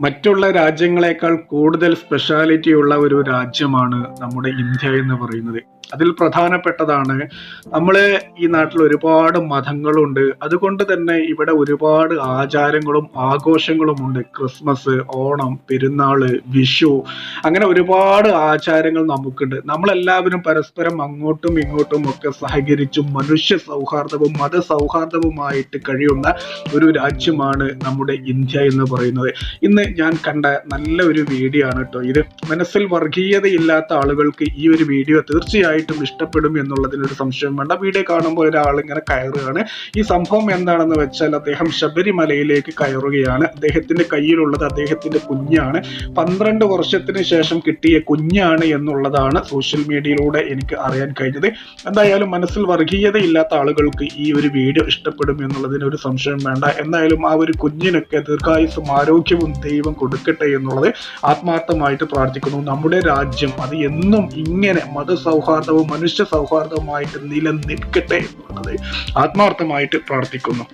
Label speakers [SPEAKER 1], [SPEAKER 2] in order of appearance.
[SPEAKER 1] മറ്റുള്ള രാജ്യങ്ങളെക്കാൾ കൂടുതൽ സ്പെഷ്യാലിറ്റി ഉള്ള ഒരു രാജ്യമാണ് നമ്മുടെ ഇന്ത്യ എന്ന് പറയുന്നത്. അതിൽ പ്രധാനപ്പെട്ടതാണ് നമ്മൾ ഈ നാട്ടിൽ ഒരുപാട് മതങ്ങളുണ്ട്. അതുകൊണ്ട് തന്നെ ഇവിടെ ഒരുപാട് ആചാരങ്ങളും ആഘോഷങ്ങളും ഉണ്ട് ക്രിസ്മസ് ഓണം പെരുന്നാൾ വിഷു അങ്ങനെ ഒരുപാട് ആചാരങ്ങൾ നമുക്കുണ്ട്. നമ്മളെല്ലാവരും പരസ്പരം അങ്ങോട്ടും ഇങ്ങോട്ടും ഒക്കെ സഹകരിച്ചും മനുഷ്യ സൗഹാർദ്ദവും മത സൗഹാർദ്ദവുമായിട്ട് കഴിയുന്ന ഒരു രാജ്യമാണ് നമ്മുടെ ഇന്ത്യ എന്ന് പറയുന്നത്. ഇന്ന് ഞാൻ കണ്ട നല്ല ഒരു വീഡിയോ ആണ് കേട്ടോ ഇത്. മനസ്സിൽ വർഗീയതയില്ലാത്ത ആളുകൾക്ക് ഈ ഒരു വീഡിയോ തീർച്ചയായിട്ടും ഇഷ്ടപ്പെടും എന്നുള്ളതിന് ഒരു സംശയം വേണ്ട. വീഡിയോ കാണുമ്പോൾ ഒരാൾ ഇങ്ങനെ കയറുകയാണ്. ഈ സംഭവം എന്താണെന്ന് വെച്ചാൽ അദ്ദേഹം ശബരിമലയിലേക്ക് കയറുകയാണ്. അദ്ദേഹത്തിന്റെ കയ്യിലുള്ളത് അദ്ദേഹത്തിന്റെ കുഞ്ഞാണ്. പന്ത്രണ്ട് വർഷത്തിന് ശേഷം കിട്ടിയ കുഞ്ഞാണ് എന്നുള്ളതാണ് സോഷ്യൽ മീഡിയയിലൂടെ എനിക്ക് അറിയാൻ കഴിഞ്ഞത്. എന്തായാലും മനസ്സിൽ വർഗീയതയില്ലാത്ത ആളുകൾക്ക് ഈ ഒരു വീഡിയോ ഇഷ്ടപ്പെടും എന്നുള്ളതിന് ഒരു സംശയം വേണ്ട. എന്തായാലും ആ ഒരു കുഞ്ഞിനൊക്കെ ദീർഘായുസും ആരോഗ്യവും ദൈവം കൊടുക്കട്ടെ എന്നുള്ളത് ആത്മാർത്ഥമായിട്ട് പ്രാർത്ഥിക്കുന്നു. നമ്മുടെ രാജ്യം അത് എന്നും ഇങ്ങനെ മതസൗഹാർദ്ദവും മനുഷ്യ സൗഹാർദ്ദവുമായിട്ട് നിലനിൽക്കട്ടെ എന്നുള്ളത് ആത്മാർത്ഥമായിട്ട് പ്രാർത്ഥിക്കുന്നു.